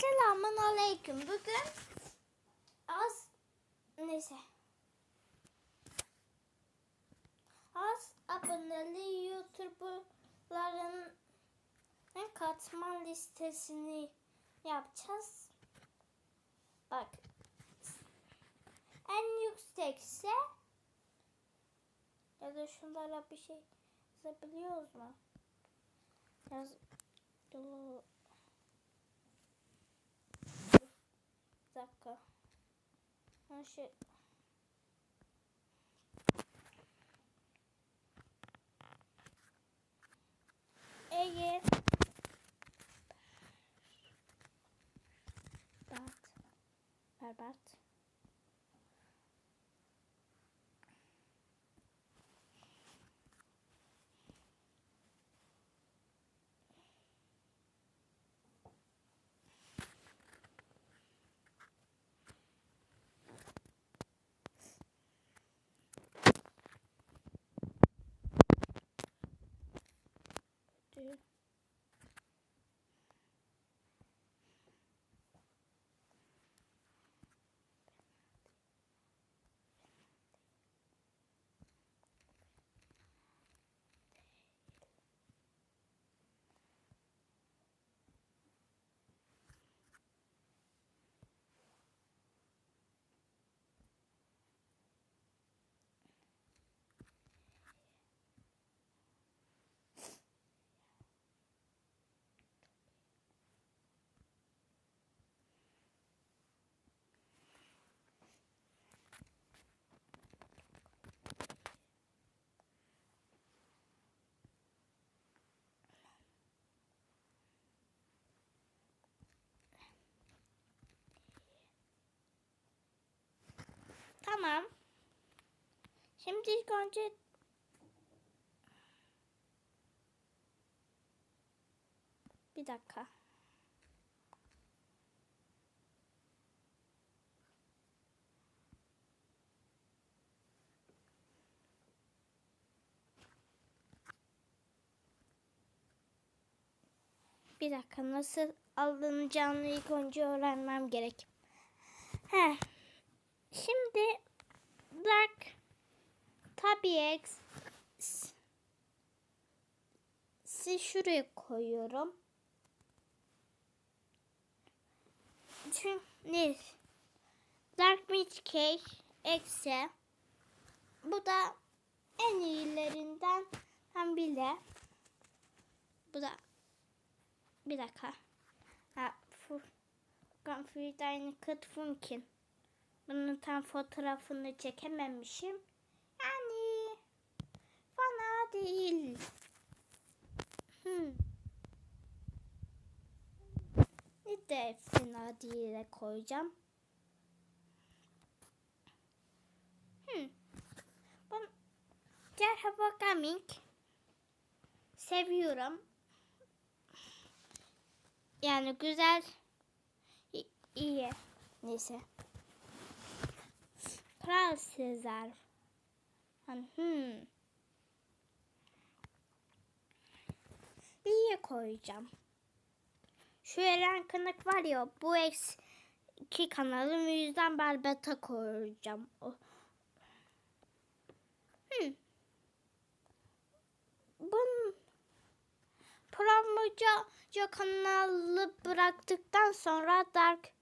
Selamun aleyküm. Bugün az neyse. Az aboneli YouTuber'ların katman listesini yapacağız. Bak. En yüksekse ya da şunlara bir şey yazabiliyoruz mu? Yaz. Bir dakika. Ha şey. Ege. Berbat. Berbat. Tamam. Şimdi ilk önce bir dakika. Bir dakika nasıl alınacağını ilk önce öğrenmem gerek. He. Şimdi Dark tabii si şuraya koyuyorum. Çünkü? Dark Mage Cake eksi bu da en iyilerinden hem bile bu da bir dakika. Ha, Furkan Frieday'ın Kıt Funkin. Bunun tam fotoğrafını çekememişim. Yani fena değil. Hmm. Ne de fena değil koyacağım. Hmm. Ben Gaming. Seviyorum. Yani güzel. İyi. Neyse. Kral Sezar. Hmm. Bir koyacağım. Şu Eren Kınık var ya bu ex iki kanalım yüzden Barbeta koyacağım. O. Hmm. Bunun Promoca kanalı bıraktıktan sonra Dark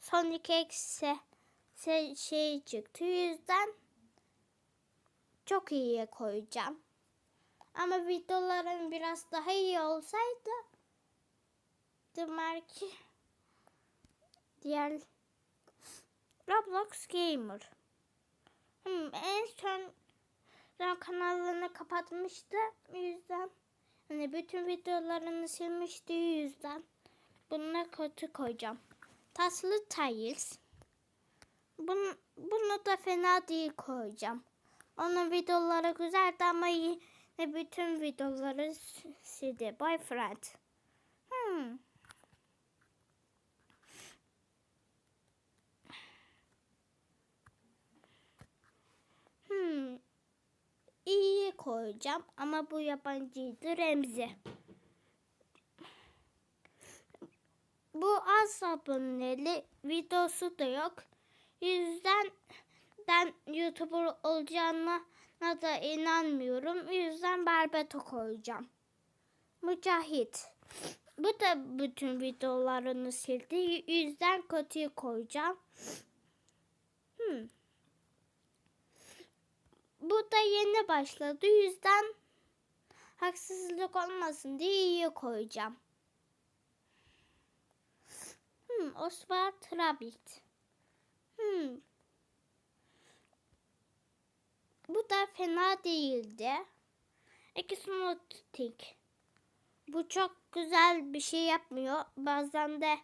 Sonic X'e şey çıktı. yüzden çok iyiye koyacağım. Ama videolarım biraz daha iyi olsaydı belki diğer Roblox Gamer. Hmm, en son kanalını kapatmıştı yüzden. Hani bütün videolarını silmişti yüzden. Bununla kötü koyacağım. Taslı Tiles. Bunu, bunu da fena değil koyacağım. Onun videoları güzeldi ama yine bütün videoları sildi. Boyfriend. Hmm. Hmm. İyi koyacağım ama bu yabancıydı Remzi. bu az aboneli videosu da yok. Yüzden ben YouTuber olacağına da inanmıyorum. Yüzden Barbeto koyacağım. Mücahit. Bu da bütün videolarını sildi. Yüzden kötüyü koyacağım. Hmm. Bu da yeni başladı. Yüzden haksızlık olmasın diye iyi koyacağım. Hmm, Osman Trabit. Hmm. Bu da fena değildi. Ekismotik. Bu çok güzel bir şey yapmıyor. Bazen de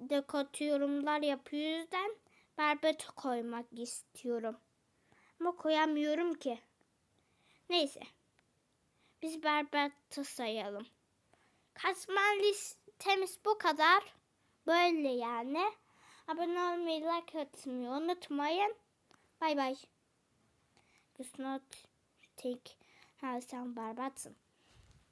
de kötü yorumlar yapıyor. Yüzden Barbeto koymak istiyorum. Ama koyamıyorum ki. Neyse. Biz Barbeto sayalım. Kasman listemiz bu kadar. Böyle yani. Abone olmayı, like atmayı unutmayın. Bay bay. Just not take Hasan Barbatsın.